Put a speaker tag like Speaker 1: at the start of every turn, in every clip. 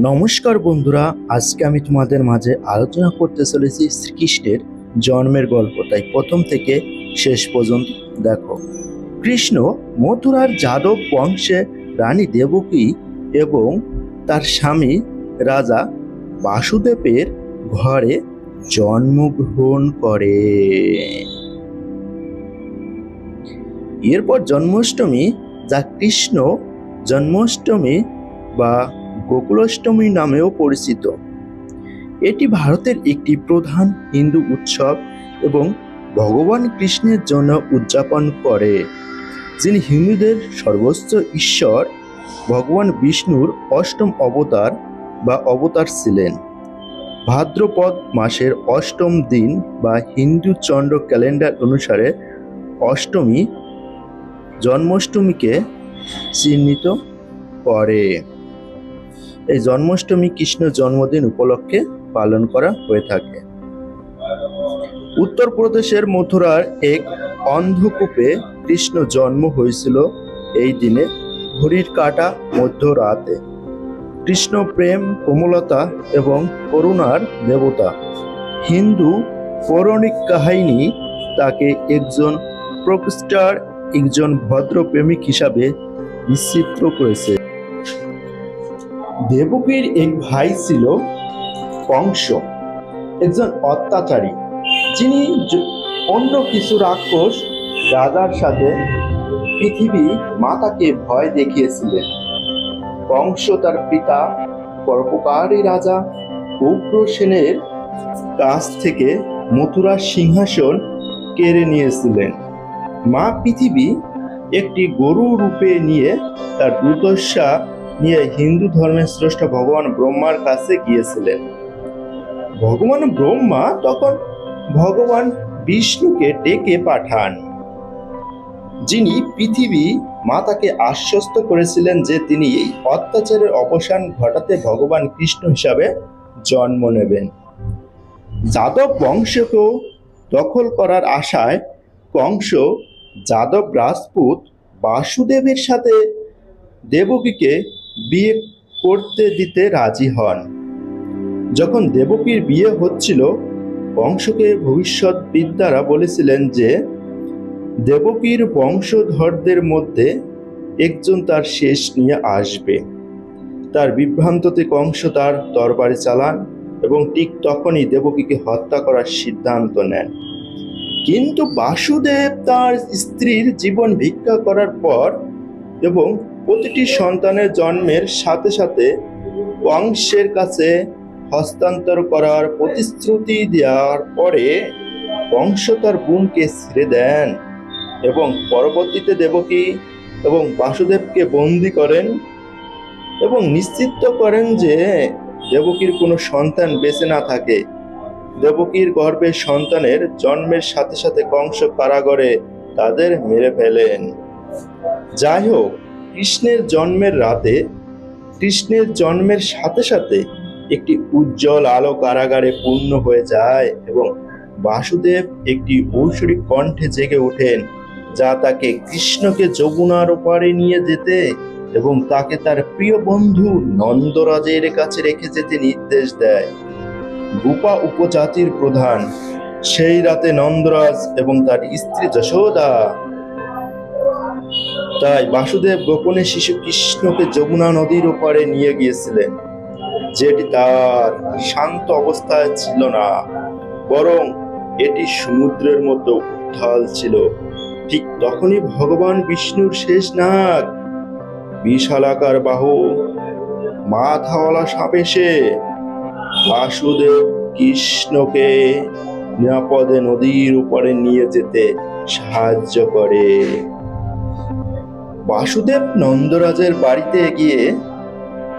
Speaker 1: নমস্কার বন্ধুরা, আজকে আমি তোমাদের মাঝে আলোচনা করতে চলেছি শ্রীকৃষ্ণের জন্মের গল্প। তাই প্রথম থেকে শেষ পর্যন্ত দেখো। কৃষ্ণ মথুরার যাদব বংশে রানী দেবকী এবং তার স্বামী রাজা বাসুদেবের ঘরে জন্মগ্রহণ করে। এরপর জন্মাষ্টমী, যা কৃষ্ণ জন্মাষ্টমী বা গোকুলাষ্টমী নামেও পরিচিত। এটি ভারতের একটি প্রধান হিন্দু উৎসব এবং ভগবান কৃষ্ণের জন্য উদযাপন করে, যিনি হিন্দুদের সর্বোচ্চ ঈশ্বর, ভগবান বিষ্ণুর অষ্টম অবতার বা অবতার ছিলেন। ভাদ্রপদ মাসের অষ্টম দিন বা হিন্দু চন্দ্র ক্যালেন্ডার অনুসারে অষ্টমী, জন্মাষ্টমীকে চিহ্নিত করে। এই জন্মাষ্টমী কৃষ্ণ জন্মদিন উপলক্ষে পালন করা হয়ে থাকে। উত্তরপ্রদেশের মথুরার এক অন্ধকূপে কৃষ্ণ জন্ম হয়েছিল এই দিনে, ঘড়ির কাটা মধ্যরাতে। কৃষ্ণ প্রেম, কোমলতা এবং করুণার দেবতা। হিন্দু পৌরাণিক কাহিনী তাকে একজন প্রকৃষ্টার, একজন ভদ্র প্রেমিক হিসাবে নিশ্চিত করেছে। দেবকীর এক ভাই ছিল কংস একজন অত্যাচারী। যিনি অন্য কিছু রাক্ষস রাজার সাথে পৃথিবী মাতাকে ভয় দেখিয়েছিলেন। কংস তার পিতা পরোপকারী রাজা উগ্রসেনের কাছ থেকে মথুরার সিংহাসন কেড়ে নিয়েছিলেন। মা পৃথিবী একটি গরু রূপে নিয়ে তার দুর্দশা নিয়ে হিন্দু ধর্মের স্রষ্টা ভগবান ব্রহ্মার কাছে গিয়েছিলেন। ভগবান ব্রহ্মা তখন ভগবান বিষ্ণুকে ডেকে পাঠান, যিনি পৃথিবী মাতাকে আশ্বস্ত করেছিলেন যে তিনি এই অত্যাচারের অবসান ঘটাতে ভগবান কৃষ্ণ হিসাবে জন্ম নেবেন। যাদব বংশকেও দখল করার আশায় কংস যাদব রাজপুত বাসুদেবের সাথে দেবকীকে বিয়ে করতে দিতে রাজি হন। যখন দেবকীর বিয়ে হচ্ছিল, বংশকে ভবিষ্যৎ বিদ্যারা বলেছিলেন যে, দেবকীর বংশধরদের মধ্যে একজন তার শেষ নিয়ে আসবে। তার বিভ্রান্ততে কংস তার দরবারে চালান এবং ঠিক তখনই দেবকীকে হত্যা করার সিদ্ধান্ত নেন। কিন্তু বাসুদেব তার স্ত্রীর জীবন ভিক্ষা করার পর এবং প্রতিটি সন্তানের জন্মের সাথে সাথে বংশের কাছে হস্তান্তর করার প্রতিশ্রুতি দেওয়ার পরে বংশ তার বোনকে ছেড়ে দেন এবং পরবর্তীতে দেবকী এবং বাসুদেবকে বন্দি করেন এবং নিশ্চিত করেন যে দেবকীর কোনো সন্তান বেঁচে না থাকে। দেবকীর গর্ভের সন্তানের জন্মের সাথে সাথে কংস কারাগরে তাদের মেরে ফেলেন। যাই হোক কৃষ্ণের জন্মের রাতে, কৃষ্ণের জন্মের সাথে সাথে একটি উজ্জ্বল আলো কারাগারে পূর্ণ হয়ে যায় এবং বাসুদেব একটি ঐশ্বরিক কণ্ঠে জেগে ওঠেন, যা তাকে কৃষ্ণকে যমুনার ওপারে নিয়ে যেতে এবং তাকে তার প্রিয় বন্ধু নন্দরাজের কাছে রেখে যেতে নির্দেশ দেয়। গোপা উপজাতির প্রধান, সেই রাতে নন্দরাজ এবং তার স্ত্রী যশোদা তাই বাসুদেব গোপনে শিশু কৃষ্ণকে যমুনা নদীর ওপারে নিয়ে গিয়েছিলেন, যেটি তার শান্ত অবস্থায় ছিল না, বরং এটি সমুদ্রের মতো উত্থাল ছিল। ঠিক তখনই ভগবান বিষ্ণুর শেষ নাগ, বিশালাকার বাহু, মাথাওয়ালা সাপ এসে বাসুদেব কৃষ্ণকে নিরাপদে নদীর উপরে নিয়ে যেতে সাহায্য করে। বাসুদেব নন্দরাজের বাড়িতে গিয়ে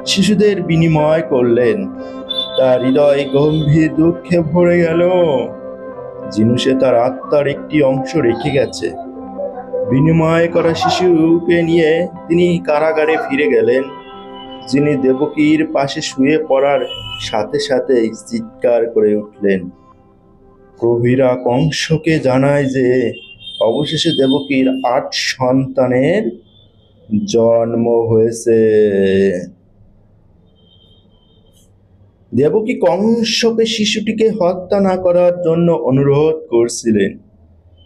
Speaker 1: শিশুদের বিনিময় করলেন। তার হৃদয় গম্ভীর দুঃখে ভরে গেল। যিনু সে তার আত্মার একটি অংশ রেখে গেছে। বিনিময় করা শিশুকে নিয়ে তিনি কারাগারে ফিরে গেলেন। যিনি দেবকীর পাশে শুয়ে পড়ার সাথে সাথে চিৎকার করে উঠলেন। কবিরা কংসকে জানায় যে, অবশেষে দেবকীর আট সন্তানের জন্ম হয়েছে। দেবকী কংসকে শিশুটিকে হত্যা না করার জন্য অনুরোধ করছিলেন।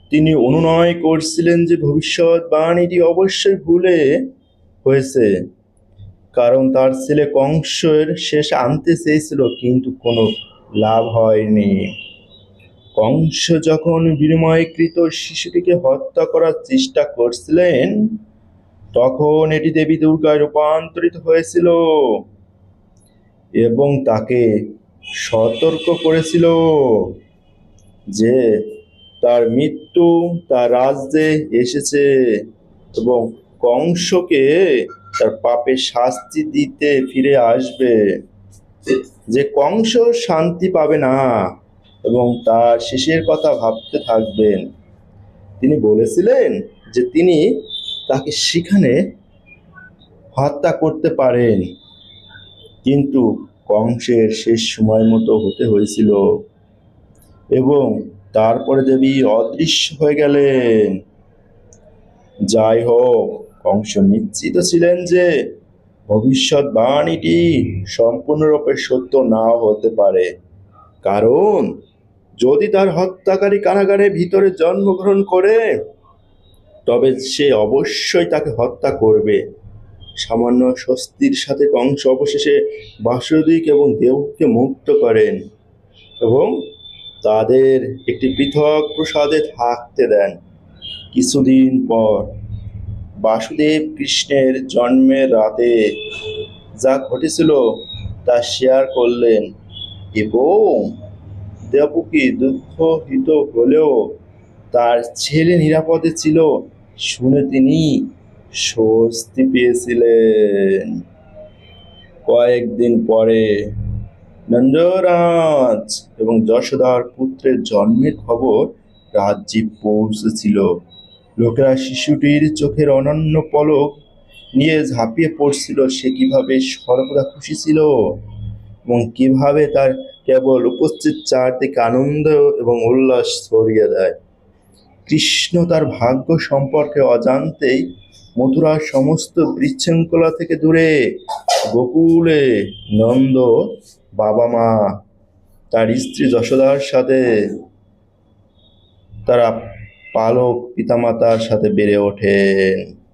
Speaker 1: তিনি অনুনয় করছিলেন যে ভবিষ্যৎ বাণীটি অবশ্যই ভুলে হয়েছে। কারণ তার ছেলে কংসের শেষ আনতে চেয়েছিল, কিন্তু কোনো লাভ হয়নি। কংস যখন বিনিময়কৃত শিশুটিকে হত্যা করার চেষ্টা করছিলেন তখন এটি দেবী দুর্গায় রূপান্তরিত হয়েছিল এবং তাকে সতর্ক করেছিল যে তার মৃত্যু, তার রাজ্যে এসেছে এবং কংসকে তার পাপের শাস্তি দিতে ফিরে আসবে। যে কংস শান্তি পাবে না এবং তার শেষের কথা ভাবতে থাকবেন। তিনি বলেছিলেন যে তিনি তাকে সেখানে হত্যা করতে পারেন। কিন্তু কংসের শেষ সময় মতো হতে হয়েছিল এবং তারপরে দেবী অদৃশ্য হয়ে গেলেন। যাই হোক, কংস নিশ্চিত ছিলেন যে ভবিষ্যৎ বাণীটি সম্পূর্ণরূপে সত্য নাও হতে পারে। কারণ যদি তার হত্যাকারী কারাগারে ভিতরে জন্মগ্রহণ করে তবে সে অবশ্যই তাকে হত্যা করবে। সামান্য স্বস্তির সাথে কংস অবশেষে বাসুদিক এবং দেবকে মুক্ত করেন এবং তাদের একটি পৃথক প্রসাদে থাকতে দেন। কিছুদিন পর বাসুদেব কৃষ্ণের জন্মের রাতে যা ঘটেছিল তা শেয়ার করলেন এবং দেবকী দুঃখিত হলেও তার ছেলে নিরাপদে ছিল শুনে তিনি স্বস্তি পেয়েছিলেন। কয়েকদিন পরে নন্দরাজ এবং যশোদার পুত্রের জন্মের খবর রাজ্যে পৌঁছেছিল। লোকেরা শিশুটির চোখের অনন্য পলক নিয়ে ঝাঁপিয়ে পড়ছিল, সে কীভাবে সর্বদা খুশি ছিল এবং কীভাবে তার কেবল উপস্থিত চারদিকে আনন্দ এবং উল্লাস ছড়িয়ে দেয়। কৃষ্ণ তার ভাগ্য সম্পর্কে অজান্তেই মথুরার সমস্ত বিশৃঙ্খলা থেকে দূরে। গোকুলে নন্দ বাবা মা, তার স্ত্রী যশোদার সাথে, তারা পালক পিতামাতার সাথে বেড়ে ওঠেন।